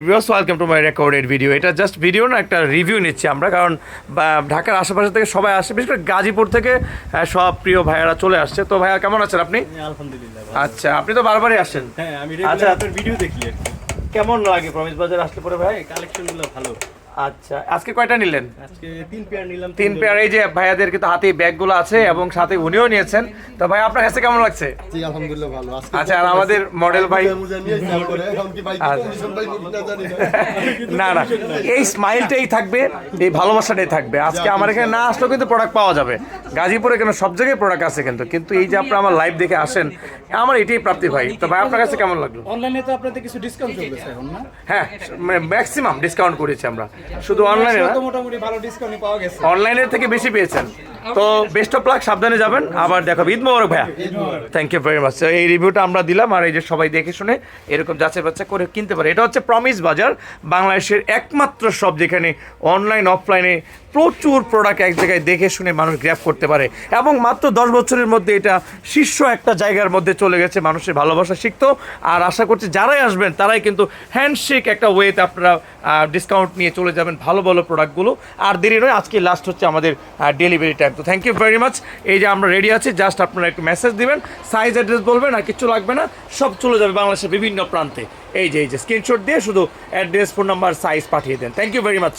Viewers welcome to my recorded video এটা just video না একটা রিভিউ নিচ্ছি আমরা কারণ বা, ঢাকার আশেপাশে থেকে সবাই আসে বিশেষ করে গাজীপুর থেকে আহ, সব প্রিয় ভাইয়ারা চলে আসছে। তো ভাইয়া কেমন আছেন আপনি? আলহামদুলিল্লাহ আচ্ছা আপনি তো বারবারই আসেন। হ্যাঁ আমি আচ্ছা। আপনার ভিডিও দেখি কেমন লাগে? প্রমিস বাজার আসলে পরে ভাই কালেকশনগুলো ভালো। আচ্ছা আজকে কয়টা নিলেন? আজকে তিন পেয়ার নিলাম তিন পেয়ার এই যে ভাইয়াদের কিন্তু হাতে ব্যাগগুলো আছে এবং সাথে উনিও নিয়েছেন। তো ভাই আপনার কাছে কেমন লাগছে? জি আলহামদুলিল্লাহ ভালো। আচ্ছা আর আমাদের মডেল ভাই আচ্ছা। না না না না এই স্মাইলটাই থাকবে এই ভালোবাসাটাই থাকবে। আজকে আমার এখানে না আসলেও কিন্তু প্রোডাক্ট পাওয়া যাবে। গাজীপুরে কেন সব জায়গায় প্রোডাক্ট আছে কিন্তু। কিন্তু এই যে আপনারা আমার লাইভ দেখে আসেন আমার এটাই প্রাপ্তি ভাই। তো ভাই আপনার কাছে কেমন লাগল? অনলাইনে তো আপনাদের কিছু ডিসকাউন্ট চলতেছে এখন না? হ্যাঁ মানে ম্যাক্সিমাম ডিসকাউন্ট করেছি আমরা। শুধু অনলাইনে মোটামুটি ভালো ডিসকাউন্ট পাওয়া গেছে। অনলাইনের থেকে বেশি পেয়েছেন? তো বেস্ট অফ লাক সাবধানে যাবেন। আবার দেখো ঈদ মোবারক ভাইয়া। থ্যাংক ইউ ভেরি মাচ এই রিভিউটা আমরা দিলাম আর এই যে সবাই দেখে শুনে এরকম যাচাই বাচ্চা করে কিনতে পারে। এটা হচ্ছে প্রমিস বাজার বাংলাদেশের একমাত্র সব যেখানে অনলাইন অফলাইনে প্রচুর প্রোডাক্ট এক জায়গায় দেখে শুনে মানুষ গ্র্যাপ করতে পারে। এবং মাত্র দশ বছরের মধ্যে এটা শীর্ষ একটা জায়গার মধ্যে চলে গেছে মানুষের ভালোবাসা শিখতো। আর আশা করছি যারাই আসবেন তারাই কিন্তু হ্যান্ডশেক একটা ওয়েতে আপনারা ডিসকাউন্ট নিয়ে চলে যাবেন ভালো ভালো প্রোডাক্টগুলো আর দেরি নয় আজকে লাস্ট হচ্ছে আমাদের ডেলিভারি টাইম তো থ্যাংক ইউ ভেরি মাচ এই যে আমরা রেডি আছি জাস্ট আপনারা একটু মেসেজ দিবেন সাইজ অ্যাড্রেস বলবেন, আর কিছু লাগবে না, সব চলে যাবে বাংলাদেশের বিভিন্ন প্রান্তে। এই যে এই যে স্ক্রিনশট দিয়ে শুধু অ্যাড্রেস ফোন নাম্বার সাইজ পাঠিয়ে দেন। Thank you very much